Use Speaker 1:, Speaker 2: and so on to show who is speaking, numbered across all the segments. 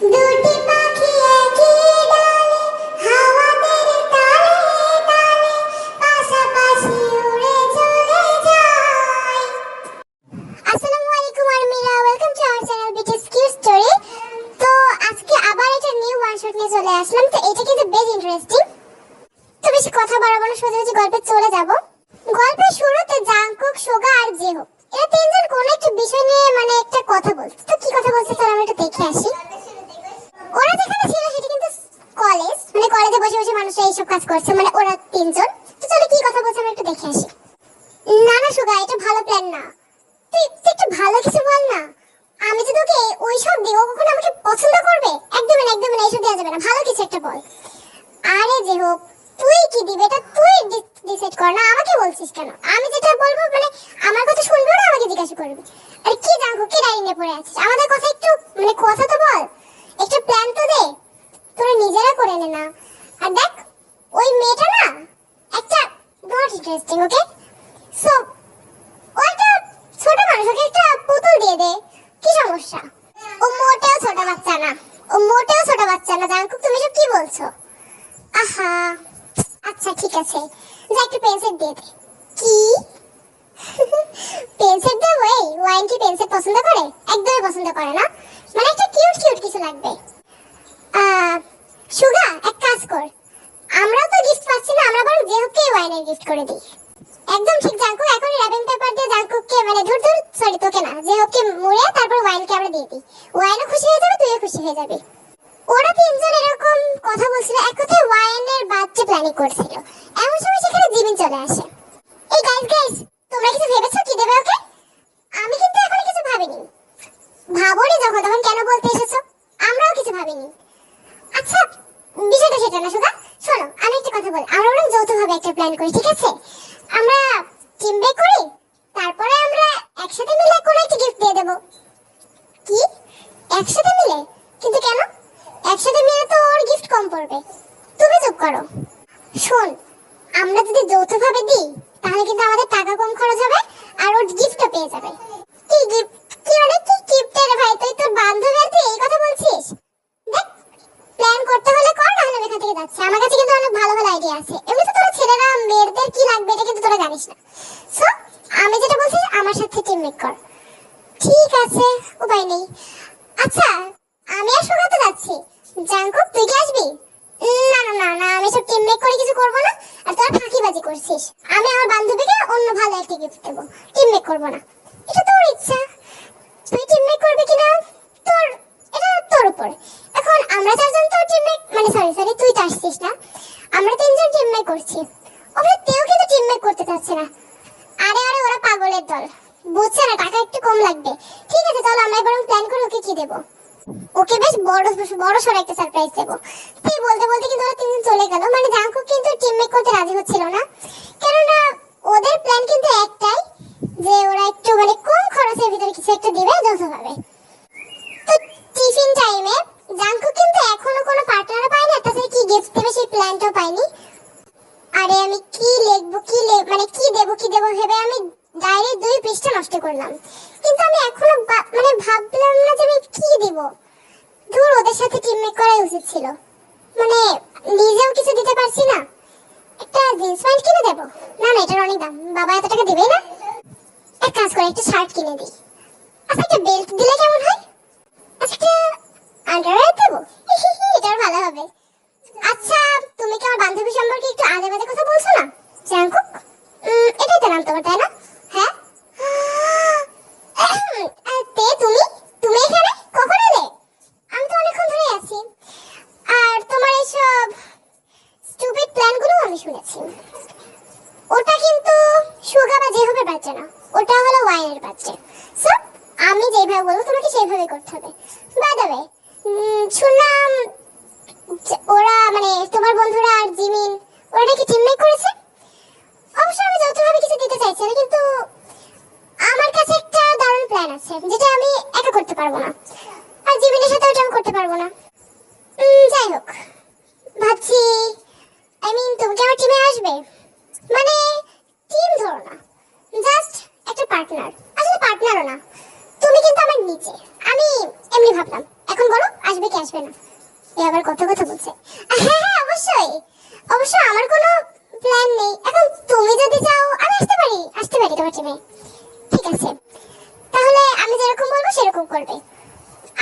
Speaker 1: Duty কি দিবে? এটা তুই ডিসাইড কর, না আমাকে বলছিস কেন? আমি যেটা বলব মানে আমার কথা শুনব না, আমাকে জিজ্ঞাসা করবি। আরে কি জানব? কি ডাইনিং নিয়ে পড়ে আছিস? আমাদের কথা একটু মানে কথা তো বল। একটা প্ল্যান তো দে। তোরা নিজেরা করে নে না। আর দেখ, ওই মেয়েটা না, একটা নট ইন্টারেস্টিং ওকে সো ও একটা ছোট মানুষ, ওকে একটা পুতুল দিয়ে দে। কি সমস্যা? ও মোটেও ছোট বাচ্চা না। ও মোটেও ছোট বাচ্চা না। জাঙ্কুক, তুমি সব কি বলছো? আহা। আচ্ছা ঠিক আছে। যা একটু পেন্সিল দে। কি? পেন্সিল দেবো এই ওয়াইন কি পেন্সিল পছন্দ করে? একদমই পছন্দ করে না। মানে একটা কিউট কিউট কিছু লাগবে। সুগা, এক কাজ কর। আমরাও তো গিফট পাচ্ছি না, আমরা বরং জেহকে ওয়াইনের গিফট করে দিই। একদম ঠিক, জাঙ্কু। এখনই র্যাপিং পেপার দিয়ে জাঙ্কুককে মানে ধুর ধুর সরি তোকে না জেহকে মুড়ে তারপর ওয়াইনকে আমরা দিয়ে দিই। ওয়াইনও খুশি হয়ে যাবে, তুইও খুশি হয়ে যাবি। ওরা তিনজন এরকম কথা বলছিল। এক কথায় ওয়াইনের বাচ্চা প্ল্যানিং করছিল। এমন সময় সেখানে জিমিন চলে আসে। এই গাইস গাইস তোমরা কিছু ভেবেছো কি দেবে ওকে? আমি কিন্তু এখনও কিছু ভাবিনি। ভাবোনি যখন, তখন কেন বলতে এসেছ? আমরাও কিছু ভাবিনি। আচ্ছা বিষয়টা সেটা না সুগা শোনো, আমি একটা কথা বলি। আমরা বরং যৌথভাবে একটা প্ল্যান করি, ঠিক আছে? আমরা টিম ব্রেক করি, তারপরে আমরা একসাথে মিলে কোনো একটা গিফট দিয়ে দেবো। কি? একসাথে মিলে? কিন্তু কেন? একসাথে মিলে তো ওর গিফট কম পড়বে। তুমি চুপ করো। শোন, আমরা যদি যৌথভাবে দিই, তাহলে কিন্তু আমাদের টাকা কম খরচ হবে আর ওর গিফটও পেয়ে যাবে। কি গিফট কি অনেক কি গিফট রে ভাই? তুই তোর বান্ধবী আর তুই এই কথা বলছিস? দেখ প্ল্যান করতে হলে কর না হলে এখান থেকে যাচ্ছি। আমার কাছে কিন্তু অনেক ভালো ভালো আইডিয়া আছে। এমনি তো তোরা ছেলেরা, মেয়েদের কি লাগবে এটা কিন্তু তোরা জানিস না। সো আমি যেটা বলছি, আমার সাথে টিম মেক কর। ঠিক আছে, উপায় নেই। আচ্ছা আমি আর সুগাতে যাচ্ছি। জাঙ্কুক তুই কি আসবি? না না না না, আমি সব টিম মেক করে কিছু করব না, আর তোরা ফাঁকিবাজি করছিস। আমি আমার বান্ধবীকে অন্য ভালো একটা গিফট দেবো। টিম মেক করব না। এটা তোর ইচ্ছা। তুই টিম মেক করবি কিনা? তোর, এটা তোর উপর। এখন আমরা চারজন তো টিম মেক মানে সরি সরি তুই তো আসছিস না। আমরা তিনজন টিম মেক করছি। ওরা তেও কিন্তু টিম মেক করতে চাচ্ছে না। আরে আরে, ওরা পাগলের দল। বুঝছে না, টাকা একটু কম লাগবে। ঠিক আছে, চলো আমরা বরং প্ল্যান করে ওকে কি দেবো? ওকে বেশ বড় বড় সর একটা সারপ্রাইজ দেবো। তুই বলতে বলতে কিন্তু ওরা তিনজন চলে গেল। মানে জাঙ্কুক কিন্তু টিম মেক করতে রাজি হচ্ছিল না। কেননা ওদের প্ল্যান কিন্তু একটাই যে ওরা একটু মানে কম খরচের ভিতরে কিছু একটা দিবে যৌথভাবে তো টিফিন টাইমে জাঙ্কুক কিন্তু এখনও কোনো পার্টনার পায়নি আর তাছাড়া কি গিফট দেবে সেই প্ল্যানটাও পাইনি আরে আমি কি লিখব কি লে- মানে কি দেবো কি দেবো ভেবে আমি ডায়েরি দুই পৃষ্ঠা নষ্ট করলাম কিন্তু আমি এখনও বা- মানে ভাবলাম না যে আমি কি দিব ধুর ওদের সাথে টিমমেট করাই উচিত ছিল মানে নিজেও কিছু দিতে পারছি না একটা জিন্স প্যান্ট কিনে দেবো না না এটার অনেক দাম বাবা এত টাকা দেবে না এক কাজ করে একটা শার্ট কিনে দিই আচ্ছা একটা বেল্ট দিলে কেমন হয় আচ্ছা একটা আন্ডারওয়্যার দেবো এটার ভালো হবে আচ্ছা তুমি কি আমার বান্ধবী সম্পর্কে একটু আজে বাজে কথা বলছো না জাঙ্কুক উম, এটাই তো নাম তোমার তাই না হ্যাঁ আহ, তে তুমি তুমি এখানে কখন এলে আমি তো অনেকক্ষণ ধরে আছি আর তোমার এইসব স্টুপিড প্ল্যানগুলো আমি শুনেছি ওটা কিন্তু সুগা বা যেভাবে বাচ্চা না ওটা হলো ওয়াইনের বাচ্চা সো আমি যেভাবে বলব তোমাকে সেইভাবে করতে হবে বাই দ্য ওয়ে শুনলাম যে ওরা মানে তোমার বন্ধুরা আর জিমিন ওরা নাকি টিমমেট করেছে অবশ্য আমি যৌথভাবে কিছু দিতে চাইছি না কিন্তু আমার কাছে একটা দারুণ প্ল্যান আছে যেটা আমি একা করতে পারব না আর জিমিনের সাথে ওটা আমি করতে পারব না উম, যাই হোক ভাবছি আই মিন তুমি কি আমার টিমে আসবে মানে টিম ধরো না জাস্ট একটা পার্টনার আসলে পার্টনারও না তুমি কিন্তু আমার নিচে আমি এমনি ভাবলাম এখন বলো আসবে আসবে কি আসবে না এ আবার কথা কথা বলছে আহ, হ্যাঁ হ্যাঁ অবশ্যই অবশ্য আমার কোনো প্ল্যান নেই। এখন তুমি যদি চাও, আমি আসতে পারি। আসতে পারি তোমার টিমে ঠিক আছে। তাহলে আমি যেরকম বলব, সেরকম করবে।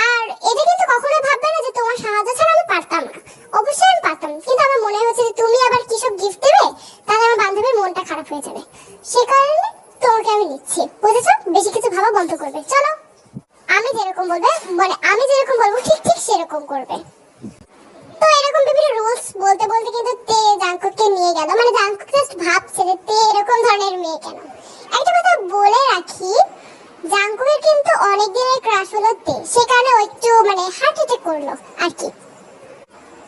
Speaker 1: আর এটা কিন্তু কখনোই ভাববে না যে তোমার সাহায্য ছাড়া আমি পারতাম না। অবশ্যই আমি পারতাম। কিন্তু আমার মনে হচ্ছে যে তুমি আবার কি গিফট দেবে, তাহলে আমার বান্ধবীর মনটা খারাপ হয়ে যাবে। সে কারণে তোমাকে আমি নিচ্ছি। বুঝেছ? বেশি কিছু ভাবা বন্ধ করবে। চলো। আমি যেরকম বলবে মানে আমি যেরকম বলব, ঠিক ঠিক সেরকম করবে। তো এরকম বিভিন্ন রুলস বলতে বলতে কিন্তু তে জাঙ্কুককে নিয়ে গেল। মানে জাঙ্কুক জাস্ট ভাবছে যে তে এরকম ধরনের মেয়ে কেন? একটা কথা বলে রাখি জাঙ্কুকের কিন্তু অনেক দিনের ক্রাশ হলো তে। সে কারণে একটু মানে হার্ট অ্যাটাক করল আর কি।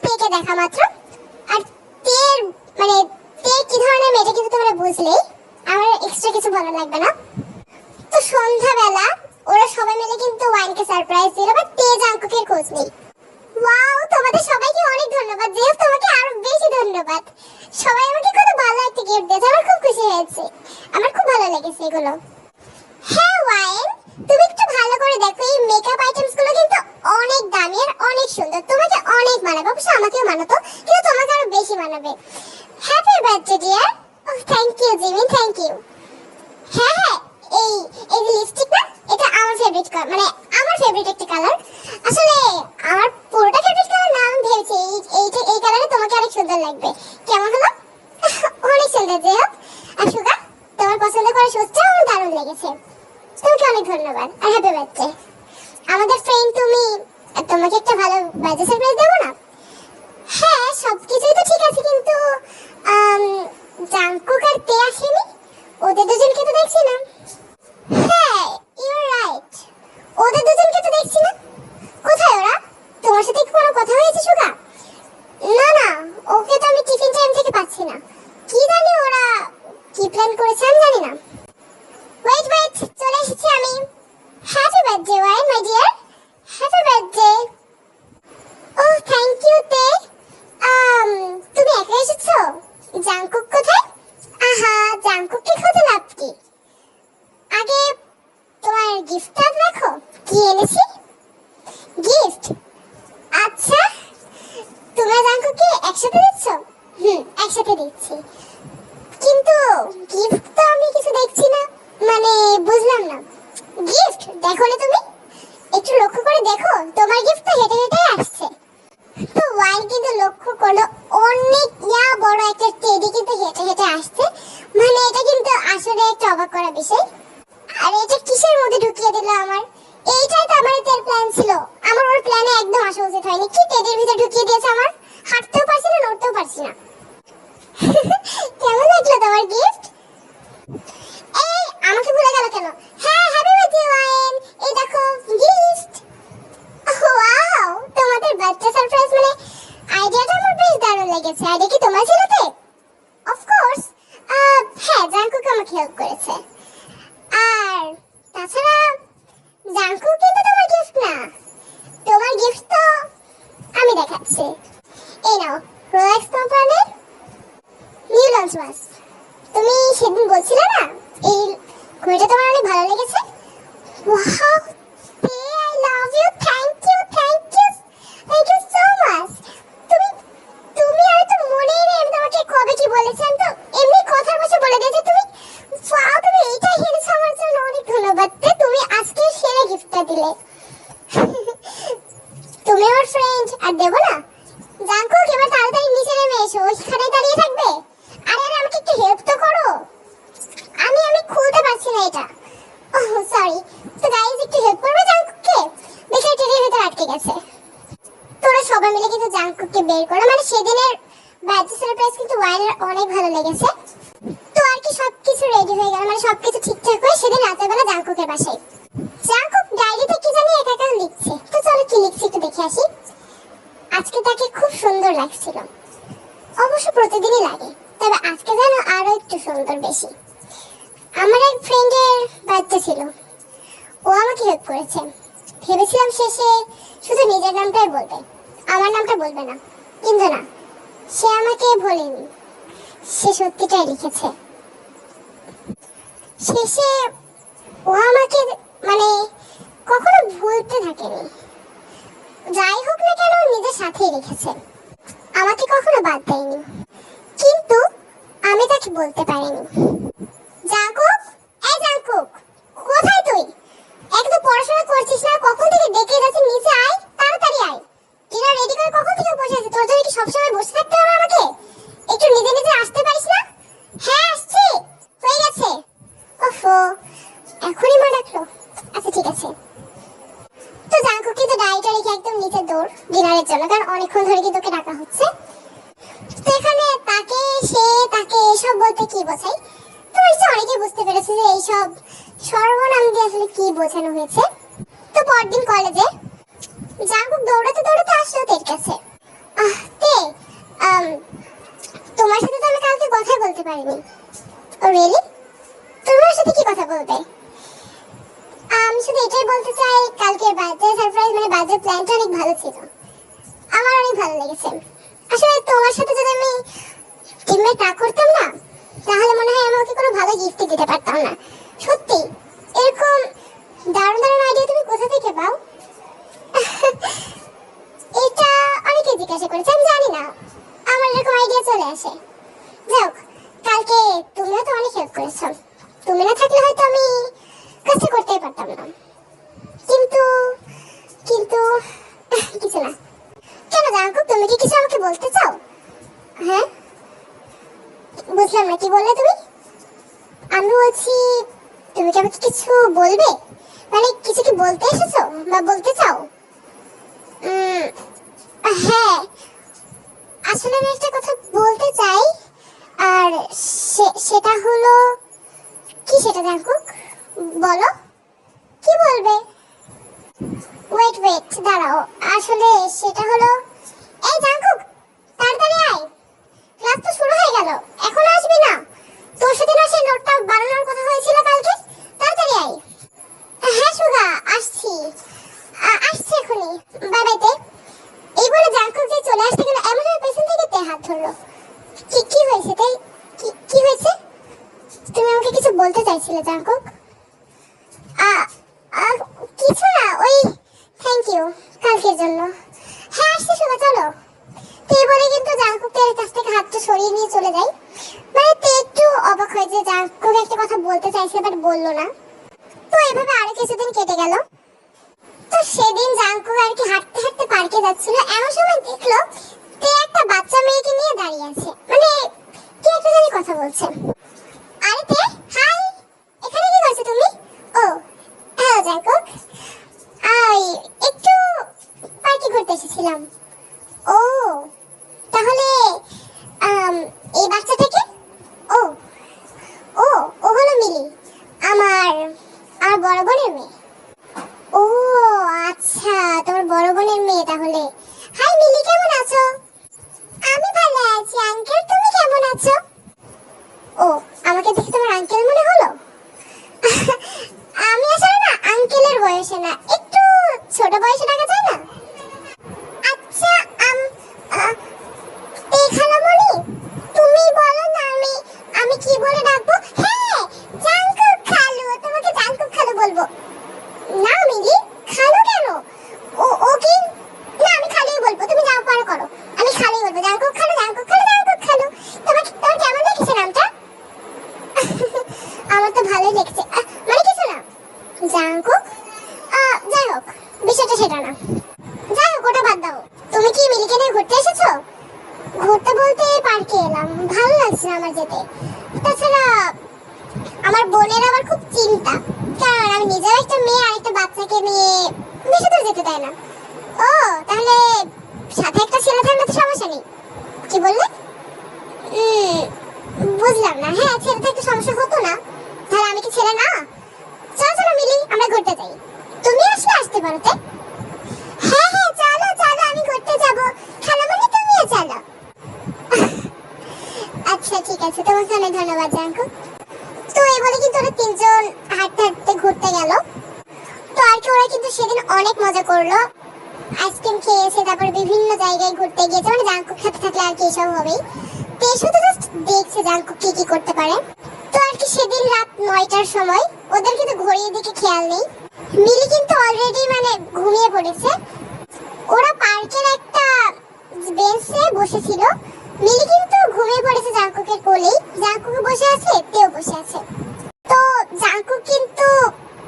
Speaker 1: তেকে দেখা মাত্র। আর তের মানে তে কি ধরনের মেয়েটা কিন্তু তোমরা বুঝলেই। আমার এক্সট্রা কিছু ভালো লাগবে না। তো সন্ধ্যাবেলা ওরা সবাই মিলে কিন্তু ওয়াইনকে সারপ্রাইজ দিল বাট তে জাঙ্কুকের খোঁজ নেই। ওয়াও তোমাদের সবাইকে অনেক ধন্যবাদ। জেফ, তোমাকে আরও বেশি ধন্যবাদ। সবাই আমাকে কত ভালো একটা গিফট দিয়েছে, আমার খুব খুশি হয়েছে। আমার খুব ভালো লেগেছে এগুলো। হ্যাঁ ওয়াইন, তুমি একটু ভালো করে দেখো, এই মেকআপ আইটেমসগুলো কিন্তু অনেক দামি আর অনেক সুন্দর। তোমাকে অনেক মানাবে, অবশ্য আমাকেও মানাতো, কিন্তু তোমাকে আরও বেশি মানাবে। Happy birthday dear thank you Jimin thank you হ্যাঁ হ্যাঁ এই এই লিপস্টিক না, এটা আমার ফেভারিট মানে আমার ফেভারিট একটা কালার আসলে আমার পুরোটা ফেভারিট কালার না আমি ভেবেছি, এই এই কালারে তোমাকে অনেক সুন্দর লাগবে। কেমন হলো? অনেক সুন্দর যে হোক। আর সুগা, তোমার পছন্দ করা সুচটা আমার দারুণ লেগেছে। তোমাকে অনেক ধন্যবাদ, আর হ্যাপি বার্থডে আমাদের ফ্রেন্ড তুমি, তোমাকে একটা ভালো বার্থডে সারপ্রাইজ দেবো না? হ্যাঁ সবকিছুই তো ঠিক আছে, কিন্তু জাংকুক আর তে আসেনি? ওদের দুজনকে তো দেখছি না। হ্যাঁ ইউ রাইট ওদের দুজনকে তো দেখছি না। কোথায় ওরা? তোমার সাথে কি কোনো কথা হয়েছে, সুগা? না না, ওকে তো আমি টিফিন টাইম থেকে পাচ্ছি না। কি জানি ওরা কি প্ল্যান করেছে আমি জানি না। ওয়েট ওয়েট চলে এসেছি আমি। Happy birthday wine my dear happy birthday O thank you তে তুমি একা এসেছ? জাংকুক কোথায়? আহা, জাংকুককে খোঁজে লাভ কি? আগে তোমার গিফটটা দেখো? কি এনেছি? গিফট আচ্ছা তোমরা জাংকুককে একসাথে দিচ্ছ? হুম, একসাথে দিচ্ছি। কিন্তু was. বার্থডে সারপ্রাইজ কিন্তু ওয়াইনের অনেক ভালো লেগেছে। তো আর কি সবকিছু রেডি হয়ে গেল? মানে সবকিছু ঠিকঠাক হয়ে সেদিন রাতের বেলা জাঙ্কুকের বাসায়। জাঙ্কুক ডায়েরিতে কি জানি একা একা লিখছে? তো চলো কি লিখছে একটু দেখে আসি। আজকে তাকে খুব সুন্দর লাগছিল। অবশ্য প্রতিদিনই লাগে, তবে আজকে যেন আরও একটু সুন্দর বেশি। আমার এক ফ্রেন্ডের বাচ্চা ছিল। ও আমাকে হেল্প করেছে। ভেবেছিলাম শেষে শুধু নিজের নামটাই বলবে। আমার নামটা বলবে না। কিন্তু না সে আমাকে বলেনি। সে সত্যিটাই লিখেছে। শেষে ও আমাকে মানে কখনো ভুলতে থাকেনি। যাই হোক না সাথেই রেখেছে। আমাকে কখনো বাদ দেয়নি। কিন্তু আমি তাকে বলতে পারিনি। জাঙ্কুক, এই জাঙ্কুক কোথায় তুই একদম পড়াশোনা করছিস না কখন থেকে ডেকে যাচ্ছি নিচে আয় তাড়াতাড়ি আয় ডিনার রেডি করে কখন থেকে বসে আছিস তোর জন্য কি সবসময় বসে থাকতে হবে আমাকে একটু নিজে নিজে আসতে পারিস না হ্যাঁ আসছি হয়ে গেছে ওফো এখনই মা ডাকলো আচ্ছা ঠিক আছে তো জাঙ্কুক কিন্তু ডায়েটে রেখে একদম নিচে দৌড় ডিনারের জন্য কারণ অনেকক্ষণ ধরে কিন্তু ওকে ডাকা হচ্ছে তো এখানে তাকে সে তাকে এসব বলতে কি বোঝাই তো নিশ্চয় অনেকে বুঝতে পেরেছে যে এইসব সর্বনাম দিয়ে আসলে কি বোঝানো হয়েছে তো পরদিন কলেজে জাঙ্কুক দৌড়াতে দৌড়াতে আসলো তের কাছে আহ তে আম, তোমার সাথে তো আমি কালকে কথা বলতে পারিনি ও রিয়েলি তোমার সাথে কি কথা বলবে আমি শুধু এটাই বলতে চাই কালকের বার্থডে সারপ্রাইজ মানে বার্থডে প্ল্যানটা অনেক ভালো ছিল আমার অনেক ভালো লেগেছে। আসলে তোমার সাথে যদি আমি টিমমেট না করতাম না, তাহলে মনে হয় আমি ওকে কোনো ভালো গিফট দিতে পারতাম না। সত্যি, এরকম দারুণ দারুণ আইডিয়া তুমি কোথা থেকে পাও? এটা অনেকে জিজ্ঞাসা করেছে, আমি জানি না। আমার এরকম আইডিয়া চলে আসে। যাক কালকে তুমিও তো অনেক হেল্প করেছ। তুমি না থাকলে হয়তো আমি কাজটা করতেই পারতাম না। কিন্তু কিন্তু, কিছু না। কেন জাঙ্কুক তুমি কি কিছু আমাকে বলতে চাও? হ্যাঁ? বুঝলাম না, কি বললে তুমি? আমি বলছি, তুমি কি আমাকে কিছু বলবে? মানে কিছু কি বলতে এসেছ বা বলতে চাও? হ্যাঁ। আসলে আমি একটা কথা বলতে চাই, আর সেটা হলো, কি সেটা জাঙ্কুক বলো। কি বলবে? ওয়েট ওয়েট দাঁড়াও। আসলে সেটা হলো এই জাঙ্কুক তাড়াতাড়ি আয়। ক্লাস তো শুরু হয়ে গেল এখন আসবি না। তোর সাথে না সেই নোটটা বানানোর কথা হয়েছিল কালকে? তাড়াতাড়ি আয়। হ্যাঁ সুগা আসছি। আসছি এখনই। বাই বাইতে এই বলে জাঙ্কুক যে চলে আসতে গেল এমন পেছন থেকে তে হাত ধরলো। কি কি হয়েছে তাই কি হয়েছে? তুমি আমাকে কিছু বলতে চাইছিলে জাঙ্কুক আ, কিছু না ওই থ্যাংক ইউ কালকের জন্য। হ্যাঁ আসছি শোনা চলো। তো বলে কিন্তু জাঙ্কুকের কাছ থেকে হাতটা সরিয়ে নিয়ে চলে যায় মানে তে একটু অবাক হয়ে যে জাঙ্কুক একটা কথা বলতে চাইছে বাট বলল না। তো এভাবে আরও কিছুদিন কেটে গেল। তো সেদিন জাঙ্কুক আর কি হাঁটতে হাঁটতে পার্কে যাচ্ছিল। এমন সময় দেখল তে একটা বাচ্চা মেয়েকে নিয়ে দাঁড়িয়ে আছে। মানে কি একটা জানি কথা বলছে। আরে তে, হাই! এখানে কি করছ তুমি? ও, হ্যালো জাঙ্কুক আই একটু পার্কে ঘুরতে এসেছিলাম। ও, তাহলে এই বাচ্চাটাকে ও ও ও হলো মিলি, আমার আর বড় বোনের মেয়ে। ও আচ্ছা তোমার বড় বোনের মেয়ে তাহলে। হাই মিলি, কেমন আছো? আমি ভালো আছি আঙ্কেল তুমি কেমন আছো? ও, আমাকে দেখে তোমার আঙ্কেল মনে হলো? আমি আসলে না আঙ্কেলের বয়সে না, একটু ছোট বয়সে ডাকা যায় না? আচ্ছা আম আ, এই খালামণি তুমি বলো না আমি আমি কি বলে ডাকবো হ্যাঁ জাঙ্কুক খালু তোমাকে জাঙ্কুক খালু বলব না মিলি খালু কেন ও ও কি না আমি খালুই বলব তুমি যাও পারো করো আমি খালুই বলব জাঙ্কুক খালু জাঙ্কুক খালু জাঙ্কুক খালু তোমাকে তোমার কেমন লেগেছে নামটা আমার তো ভালোই লেগেছে আহ, মানে কিছু না জাঙ্কুক আহ, যাই হোক বিষয়টা সেটা না যাই হোক ওটা বাদ দাও তুমি কি মিলিকে নিয়ে ঘুরতে এসেছ ঘুরতে বলতে পার্কে এলাম ভালো লাগছে না আমার যেতে তাছাড়া আমার বোনের আবার খুব চিন্তা কারণ আমি নিজেও একটা মেয়ে আর একটা বাচ্চাকে নিয়ে বেশি দূর যেতে দেয় না ও তাহলে সাথে একটা ছেলে থাকলে তো সমস্যা নেই কি বললে উম, বুঝলাম না হ্যাঁ ছেলে থাকতে সমস্যা হতো না তাহলে আমি কি ছেলে না? চলো চলো মিলি, আমরা ঘুরতে যাই। তুমি আসলে আসতে পারো, তাই? হ্যাঁ হ্যাঁ চলো চলো, আমি ঘুরতে যাব। খালামণি, তুমিও চলো। আচ্ছা ঠিক আছে, তোমাকে অনেক ধন্যবাদ, জাঙ্কু। তো এই বলে কিন্তু ওরা তিনজন হাঁটতে হাঁটতে ঘুরতে গেল। তো আর কি, ওরা কিন্তু সেদিন অনেক মজা করল। আইসক্রিম খেয়েছে তারপর বিভিন্ন জায়গায় ঘুরতে গিয়েছে। মানে জাঙ্কু খেতে থাকলে আর কি এসব হবেই। তো এসে তো জাস্ট দেখছে জাঙ্কু কি কি করতে পারে। তো আর কি সেদিন রাত নয়টার সময় ওদের কিন্তু ঘড়ির দিকে খেয়াল নেই। মিলি কিন্তু অলরেডি মানে ঘুমিয়ে পড়েছে। ওরা পার্কের একটা বেঞ্চে বসেছিল। মিলি কিন্তু ঘুমিয়ে পড়েছে জাঙ্কুকের কোলেই। জাঙ্কুক বসে আছে, তেও বসে আছে। তো জাঙ্কুক কিন্তু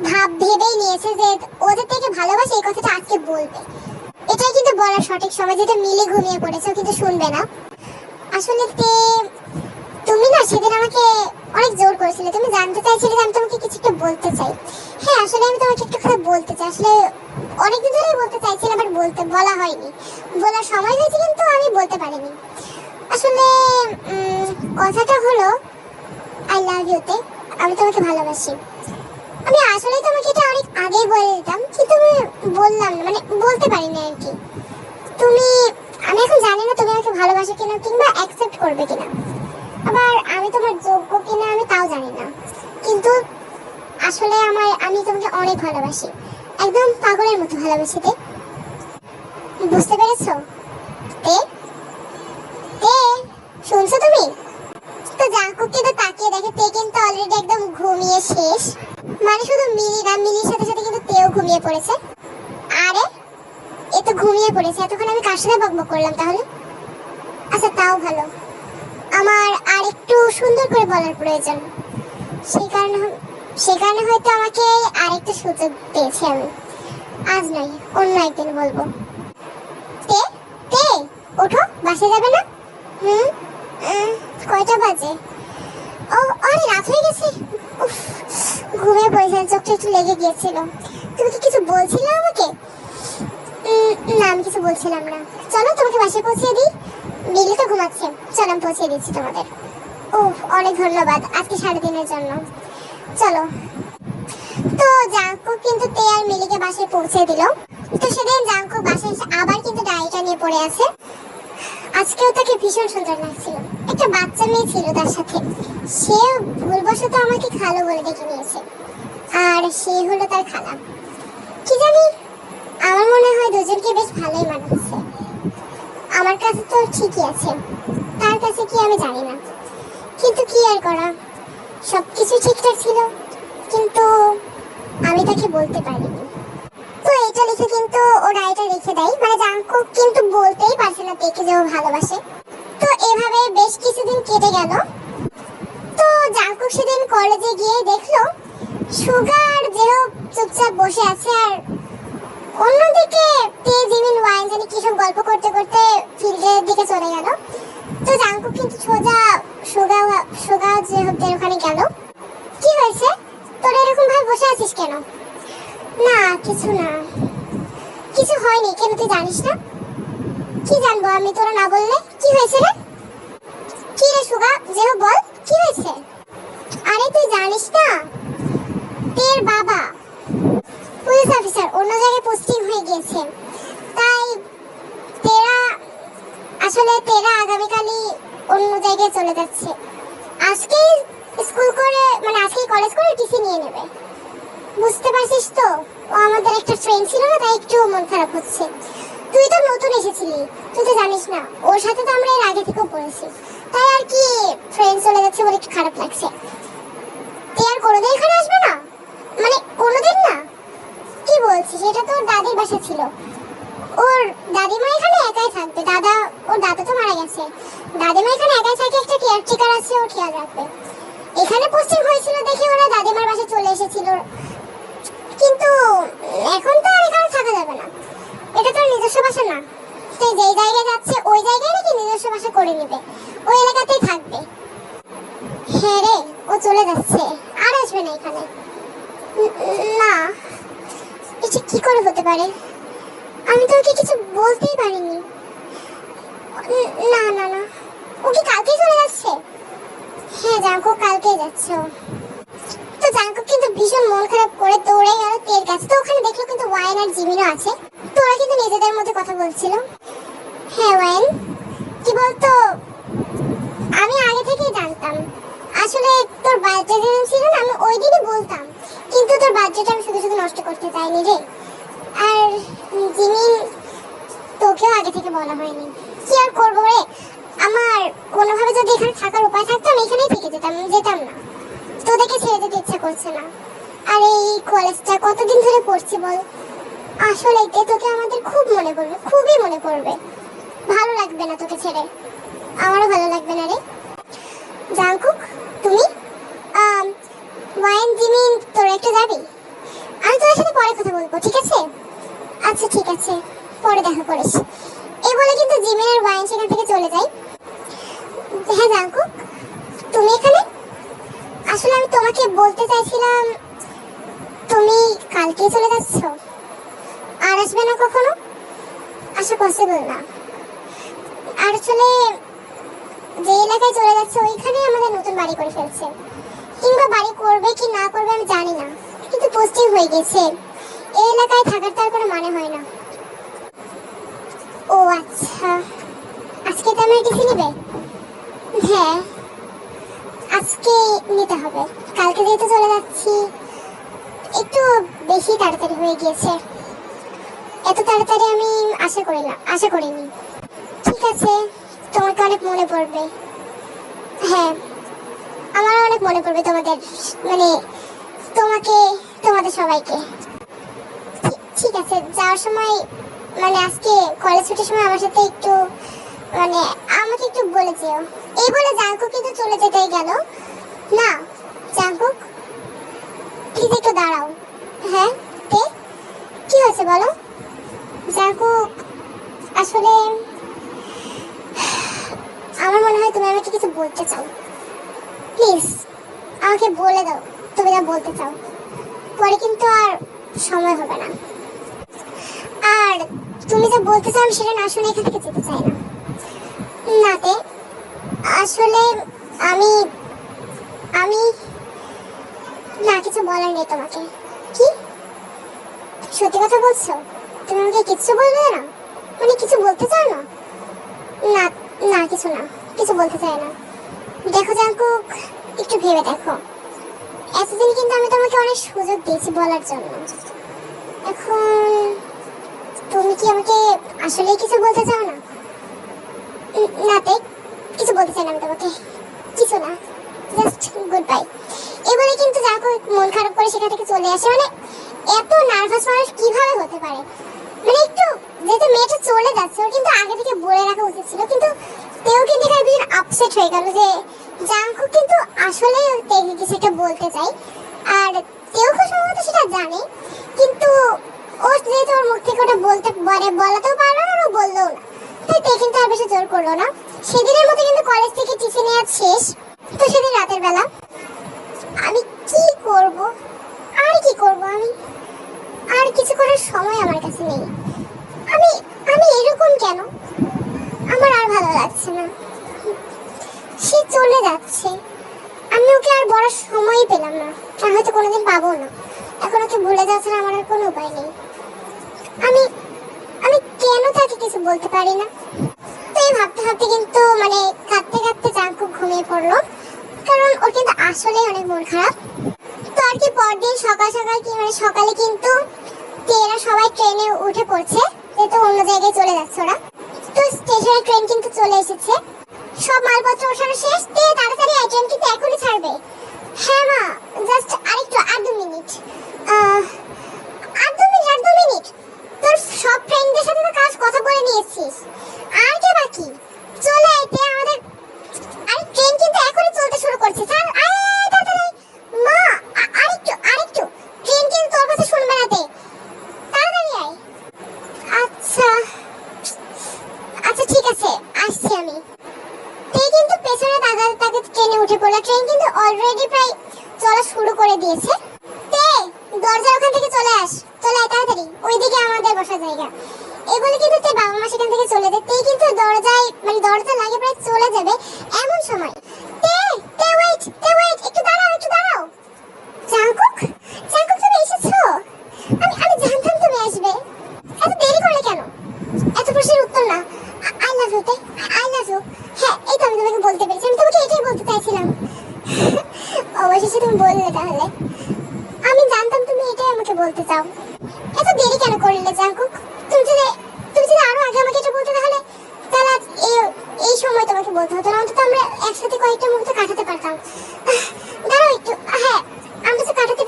Speaker 1: ভাব ভেবেই নিয়েছে যে ওদের থেকে ভালোবাসে এই কথাটা আজকে বলবে। এটাই কিন্তু বলার সঠিক সময়, যেটা মিলে ঘুমিয়ে পড়েছে কিন্তু শুনবে না। আসলে তে, তুমি না সেদিন আমাকে অনেক জোর করেছিলে। তুমি জানতে চাইছিলে যে আমি তোমাকে কিছু একটা বলতে চাই। হ্যাঁ আসলে আমি তোমাকে একটা কথা বলতে চাই। আসলে অনেকদিন ধরেই বলতে চাইছিলাম, বাট বলতে, বলা হয়নি। বলার সময় হয়েছে, কিন্তু আমি বলতে পারিনি। আসলে কথাটা হলো আই লাভ ইউতে আমি তোমাকে ভালোবাসি। আমি আসলে তোমাকে এটা অনেক আগেই বলে দিতাম, কিন্তু আমি বললাম না মানে বলতে পারিনি আর কি। তুমি, আমি এখন জানি না তুমি আমাকে ভালোবাসো কিনা কিংবা অ্যাকসেপ্ট করবে কিনা। আবার আমি তোমার যোগ্য কিনা আমি তাও জানি না। কিন্তু আসলে আমার আমি তোমাকে অনেক ভালোবাসি। একদম পাগলের মতো ভালোবাসি তে। বুঝতে পেরেছ? তে? তে? শুনছো তুমি? তো জাঙ্কুককে তো তাকিয়ে দেখে তে কিন্তু অলরেডি একদম ঘুমিয়ে শেষ। মানে শুধু মিলি না মিলির সাথে সাথে কিন্তু তেও ঘুমিয়ে পড়েছে। আরে, এ তো ঘুমিয়ে পড়েছে। এতক্ষণ আমি কার সাথে বকবক করলাম তাহলে? আচ্ছা তাও ভালো। আমার আর একটু সুন্দর করে বলার প্রয়োজন। সেই কারণে সেই কারণে হয়তো আমাকে আরেকটা সুযোগ পেয়েছি আমি। আজ নয় অন্য একদিন বলব। তে তে ওঠো বাসে যাবে না? হুম? কয়টা বাজে? ও আরে রাত হয়ে গেছে। উফ, ঘুমিয়ে চোখটা একটু লেগে গিয়েছিল। তুমি কি কিছু বলছিলে আমাকে? না আমি কিছু বলছিলাম না। চলো তোমাকে বাসায় পৌঁছে দিই। বিলি তো ঘুমাচ্ছে। চলো আমি পৌঁছে দিচ্ছি তোমাদের। ও অনেক ধন্যবাদ আজকে সাড়ে দিনের জন্য। চলো। তো জাঙ্কু কিন্তু তে আর মিলিকে বাসায় পৌঁছে দিল। তো সেদিন জাঙ্কু এসে আবার কিন্তু ডায়েরিটা নিয়ে পড়ে আছে। আজকেও তাকে ভীষণ সুন্দর লাগছিল। একটা বাচ্চা মেয়ে ছিল তার সাথে। সে ভুলবশত আমাকে খালো বলে ডেকে নিয়েছে। আর সে হলো তার খালা। কি জানি, আমার মনে হয় দুজনকে বেশ ভালোই মানাচ্ছে। আমার কাছে তো ঠিকই আছে। তার কাছে কি আমি জানি না। কিন্তু কি আর করা? সবকিছু ঠিকঠাক ছিল, কিন্তু আমি তাকে বলতে পারিনি। তো এটা লিখে কিন্তু ও ডায়েরিটা রেখে দেয়। মানে জাঙ্কু কিন্তু বলতেই পারছে না তেকে যে ও ভালোবাসে। তো এভাবে বেশ কিছুদিন কেটে গেল। তো জাঙ্কুক সেদিন কলেজে গিয়ে দেখল, সুগার যেও চুপচাপ বসে আছে আর অন্যদিকে তে জিমিন ওয়াইন জানি কি সব গল্প করতে করতে ফিল্ডের দিকে চলে গেল। তো জাঙ্কুক কিন্তু সোজা হোকদের ওখানে গেল। কি হয়েছে? তোরা এরকম ভাবে বসে আছিস কেন? না, কিছু না। কিছু হয়নি, কেন তুই জানিস না? কি জানব আমি তোরা না বললে? কি হয়েছে রে? কি রে সুগা? যে বল, কি হয়েছে? আরে তুই জানিস না? তের বাবা। পুলিশ অফিসার, অন্য জায়গায় পোস্টিং হয়ে গিয়েছে। তাই তেরা, আসলে তেরা আগামীকালই অন্য জায়গায় চলে যাচ্ছে। আজকেই স্কুল করে মানে আজকেই কলেজ করে টিসি নিয়ে নেবে। বুঝতে পারছিস তো? ও আমাদের একটা ফ্রেন্ড ছিল না, তাই একটু মন খারাপ হচ্ছে। তুই তো নতুন এসেছিলি, তুই তো জানিস না, ওর সাথে তো আমরা এর আগে থেকেও পড়েছি। তাই আর কি ফ্রেন্ড চলে যাচ্ছে বলে একটু খারাপ লাগছে। তুই আর কোনোদিন এখানে আসবে না? মানে কোনোদিন না? কি বলছিস? এটা তো দাদির বাসা ছিল। ওর দাদিমা এখানে একাই থাকবে। দাদা, ওর দাদা তো মারা গেছে। দাদিমা এখানে একাই থাকে, একটা কেয়ারটেকার আছে ও খেয়াল রাখবে। এখানে পোস্টিং হয়েছিল দেখে ওরা দাদিমার বাসায় চলে এসেছিল। কিন্তু এখন তো আর এখানে থাকা যাবে না। এটা তোর নিজস্ব বাসা না। সে যেই জায়গায় যাচ্ছে, ওই জায়গায় নাকি নিজস্ব বাসা করে নেবে। ওই এলাকাতেই থাকবে। হ্যাঁ রে, ও চলে যাচ্ছে। আর আসবে না এখানে। না। এটা কি করে হতে পারে? আমি তো ওকে কিছু বলতেই পারিনি। না না না। ও কি কালকেই চলে যাচ্ছে? হ্যাঁ জাঙ্কু কালকেই যাচ্ছে ও। তো জাঙ্কুক কিন্তু ভীষণ মন খারাপ করে দৌড়ে গেল তের কাছে তো ওখানে দেখল কিন্তু ওয়াইন আর জিমিনও আছে। তো ওরা কিন্তু নিজেদের মধ্যে কথা বলছিল। হ্যাঁ ওয়াইন? কি বলতো? আমি আগে থেকেই জানতাম। আসলে তোর বার্থডে যেদিন ছিল না, আমি ওই দিনই বলতাম। কিন্তু তোর বার্থডেটা আমি শুধু শুধু নষ্ট করতে চাইনি রে। আর জিমিন তোকেও আগে থেকে বলা হয়নি। কি আর করব রে? আমার কোনোভাবে যদি এখানে থাকার উপায় থাকতো, আমি এখানেই থেকে যেতাম যেতাম না। তোদেরকে ছেড়ে যেতে ইচ্ছা করছে না। আর এই কলেজটা কতদিন ধরে পড়ছি বল? আসলে তে তোকে আমাদের খুব মনে পড়বে, খুবই মনে পড়বে। ভালো লাগবে না তোকে ছেড়ে। আমারও ভালো লাগবে না রে। জাংকুক, তুমি? ওয়াইন, জিমিন, তোর একটু যাবি? আমি তোর সাথে পরে কথা বলব, ঠিক আছে? আচ্ছা ঠিক আছে। পরে দেখা করিস। এই বলে কিন্তু জিমিন আর ওয়াইন সেখান থেকে চলে যায়। হ্যাঁ জাংকুক তুমি এখানে? আসলে আমি তোমাকে বলতে চাইছিলাম, তুমি কালকে চলে যাচ্ছ? আর আসবে না কখনো? আসা পসিবল না। আর আসলে যে এলাকায় চলে যাচ্ছে, ওইখানে আমাদের নতুন বাড়ি করে ফেলছে। কিংবা বাড়ি করবে কি না করবে আমি জানি না, কিন্তু পোস্টিং হয়ে গেছে। এই এলাকায় থাকার তার কোনো মানে হয় না। ও আচ্ছা। আজকে তো আমার টিসি নেবে? হ্যাঁ আজকে নিতে হবে। কালকে যেহেতু চলে যাচ্ছি, একটু বেশি তাড়াতাড়ি হয়ে গিয়েছে। এত তাড়াতাড়ি আমি আশা করি না, আশা করিনি। ঠিক আছে, তোমাকে অনেক মনে পড়বে। হ্যাঁ আমার অনেক মনে পড়বে তোমাদের মানে তোমাকে, তোমাদের সবাইকে। ঠিক- আছে, যাওয়ার সময় মানে আজকে কলেজ ছুটির সময় আমার সাথে একটু মানে আমাকে একটু বলে যেও। এই বলে জাঙ্কুক কিন্তু চলে যেতেই গেল। না, জাঙ্কুক প্লিজ একটু দাঁড়াও। হ্যাঁ তে কি হয়েছে বলো? জাঙ্কুক, আসলে আমার মনে হয় তুমি আমাকে কিছু বলতে চাও। প্লিজ, আমাকে বলে দাও, তুমি যা বলতে চাও। পরে কিন্তু আর সময় হবে না। আর তুমি যা বলতে চাও আমি সেটা না শুনে এখান থেকে যেতে চাই না। নাতে, আসলে আমি আমি না কিছু বলার নেই তোমাকে। কি? সত্যি কথা বলছো? তুমি আমাকে কিচ্ছু বলবে না? মানে কিছু বলতে চাও না? না না কিছু না, কিছু বলতে চাই না। দেখো জাঙ্কুক একটু ভেবে দেখো। এতদিন কিন্তু আমি তোমাকে অনেক সুযোগ দিয়েছি বলার জন্য। এখন তুমি কি আমাকে আসলেই কিছু বলতে চাও না? উম, কিছু বলতে না আমি তোমাকে। কিছু না জাস্ট গুড বাই এবারে কিন্তু জাঙ্কুক মন খারাপ করে সেখান থেকে চলে আসে। মানে এত নার্ভাস মানুষ হতে পারে? মানে একটু যেহেতু মেয়েটা চলে যাচ্ছে ওর কিন্তু আগে থেকে বলে রাখা উচিত ছিল কিন্তু তেও কিন্তু এখানে আপসেট হয়ে গেল যে জাঙ্কু কিন্তু আসলে তেকে কিছু একটা বলতে চাই। আর তেও খুব সেটা জানে কিন্তু ও যেহেতু ওর মুখ থেকে বলতে পারে বলাতেও পারল না ও না। তাই কিন্তু আর বেশি জোর করল না। সেদিনের মতো কিন্তু কলেজ থেকে টিফিন নেওয়া শেষ, তো সেদিন রাতের বেলা। আমি কি করব? আর কি করব আমি? আর কিছু করার সময় আমার কাছে নেই। আমি আমি এরকম কেন? আমার আর ভালো লাগছে না। সে চলে যাচ্ছে। আমি ওকে আর বলার সময়ই পেলাম না। আর হয়তো কোনোদিন পাবো না। এখন ওকে ভুলে যাওয়া ছাড়া আমার আর কোনো উপায় নেই। আমি কেন তাকে কিছু বলতে পারি না? তো এই ভাবতে ভাবতে কিন্তু মানে কাঁদতে কাঁদতে চাঙ্কু ঘুমিয়ে পড়ল। কারণ ওর কিন্তু আসলেই অনেক মন খারাপ। তো আর কি পরদিন সকাল সকাল কি মানে সকালে কিন্তু তেরা সবাই ট্রেনে উঠে পড়ছে, যেহেতু অন্য জায়গায় চলে যাচ্ছে ওরা। তো স্টেশনে ট্রেন কিন্তু চলে এসেছে। সব মালপত্র ওঠানো শেষ তে তাড়াতাড়ি আয় ট্রেন কিন্তু এখনই ছাড়বে। হ্যাঁ মা জাস্ট আরেকটু, আর দু মিনিট আহ, আর দু মিনিট আর দু মিনিট তোর সব ফ্রেন্ডদের সাথে তো কাজ কথা বলে নিয়েছিস। আর কে বাকি? চলে আয়, তে আমাদের আরে ট্রেন কিন্তু এখনই চলতে শুরু করছে, স্যার, আয় আয়, আয়, তাড়াতাড়ি আয়। মা আ- আরেকটু আরেকটু ট্রেন কিন্তু তোর কথা শুনবে না তে তাড়াতাড়ি আয় আচ্ছা আচ্ছা ঠিক আছে আসছি আমি তে কিন্তু পেছনে দাদা তাকে ট্রেনে উঠে পড়ল ট্রেন কিন্তু অলরেডি প্রায় চলা শুরু করে দিয়েছে তে দরজার ওখান থেকে চলে আস চলে আয় তাড়াতাড়ি ওইদিকে আমাদের বসার জায়গা এই বলে কিন্তু তে বাবা মা সেখান থেকে চলে যায় তে কিন্তু দরজায় মানে দরজা লাগে প্রায় চলে যাবে এমন সময় তে তে ওয়েট তে ওয়েট একটু দাঁড়াও একটু দাঁড়াও জাঙ্কুক জাঙ্কুক তুমি এসেছ আমি আমি জানতাম তুমি আসবে এত দেরি করলে কেন এত প্রশ্নের উত্তর না আই লাভ ইউ তে আই লাভ ইউ হ্যাঁ এই তো আমি বলতে পেরেছি আমি তোমাকে এটাই বলতে চাইছিলাম। অবশেষে তুমি বললে তাহলে। আমি জানতাম তুমি এটাই আমাকে বলতে চাও এত দেরি কেন করলে জাঙ্কুক তুমি যদি তুমি যদি আরও আগে আমাকে এটা বলতে তাহলে তাহলে আজ এই এই সময় তোমাকে বলতে হতো না অন্তত আমরা একসাথে কয়েকটা মুহূর্ত কাটাতে পারতাম আহ, দাঁড়াও একটু হ্যাঁ আমরা তো কাটাতে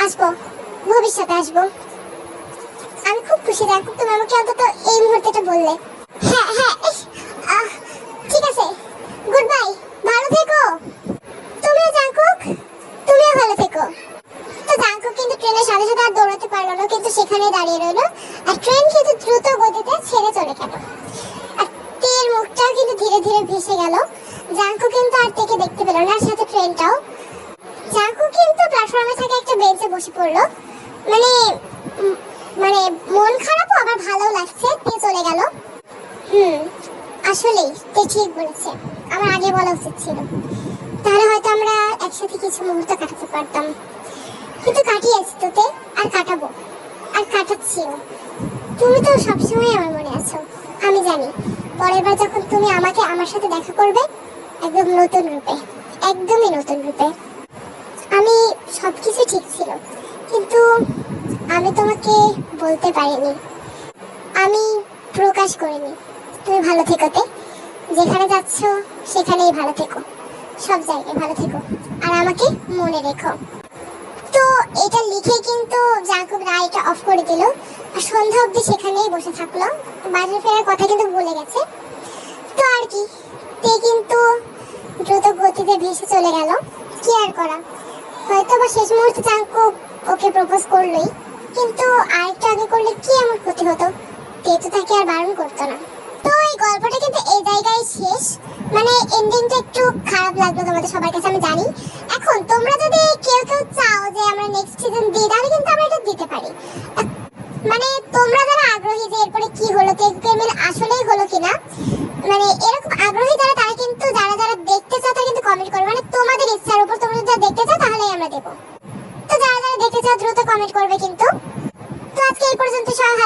Speaker 1: আসব ভবিষ্যতে আসব আমি খুব খুশি জাঙ্কুক তুমি আমাকে অন্তত এই মুহূর্তেটা বললে হ্যাঁ হ্যাঁ ইস, আহ, ঠিক আছে গুড বাই ভালো থেকো তুমিও জাঙ্কুক তুমিও ভালো থেকো তো জাঙ্কুক কিন্তু ট্রেনের সাথে সাথে আর দৌড়াতে পারল না কিন্তু সেখানেই দাঁড়িয়ে রইল আর ট্রেন কিন্তু দ্রুত গতিতে ছেড়ে চলে গেল আর তের মুখটাও কিন্তু ধীরে ধীরে ভেসে গেল জাঙ্কু কিন্তু আর থেকে দেখতে পেল না সাথে ট্রেনটাও জাঙ্কু কিন্তু প্ল্যাটফর্মে থাকা একটা বেঞ্চে বসে পড়ল। মানে মানে মন খারাপও, আবার ভালো লাগছে তে চলে গেল। হুম, আসলেই তে ঠিক বলেছে। আমার আগে বলা উচিত ছিল। তাহলে হয়তো আমরা একসাথে কিছু মুহূর্ত কাটাতে পারতাম। কিন্তু কাটিয়েছি তোতে, আর কাটাবো, আর কাটাচ্ছিও তুমি তো সবসময় আমার মনে আছো, আমি জানি। পরের বার যখন তুমি আমাকে আমার সাথে দেখা করবে একদম নতুন রূপে, একদমই নতুন রূপে। আমি সবকিছু ঠিক ছিল, কিন্তু আমি তোমাকে বলতে পারিনি। আমি প্রকাশ করিনি। তুমি ভালো থেকোতে, যেখানে যাচ্ছ সেখানেই ভালো থেকো, সব জায়গায় ভালো থেকো, আর আমাকে মনে রেখো। তো এটা লিখে কিন্তু জাকুব রায় এটা অফ করে দিল, আর সন্ধ্যা অবধি সেখানেই বসে থাকল। বাজার ফেরার কথা কিন্তু বলে গেছে। তো আর কি তে কিন্তু দ্রুত গতিতে ভেসে চলে গেল। কি আর করা? হয়তো বা শেষ মুহূর্তে জাঙ্কু ওকে প্রপোজ করলোই। কিন্তু আরেকটু আগে করলে কি এমন ক্ষতি হতো? তে তো তাকে আর বারণ করতো না। তো এই গল্পটা কিন্তু এই জায়গায় শেষ। মানে এন্ডিংটা একটু খারাপ লাগল তোমাদের সবার কাছে, আমি জানি। এখন তোমরা যদি কেউ কেউ চাও যে আমরা নেক্সট সিজন দিই, তাহলে কিন্তু আমরা এটা দিতে পারি। মানে তোমরা যারা আগ্রহী যে এরপরে কি হলো, কেক মিল আসলেই হলো কিনা মানে এরকম আগ্রহী যারা, তারা কিন্তু, যারা যারা দেখতে চাও, তারা কিন্তু কমেন্ট করবে। মানে তোমাদের ইচ্ছার উপর তোমরা যদি দেখতে চাও, তাহলেই আমরা দেবো। তো যারা যারা দেখতে চাও, দ্রুত কমেন্ট করবে কিন্তু। তো আজকে এই পর্যন্ত সবাই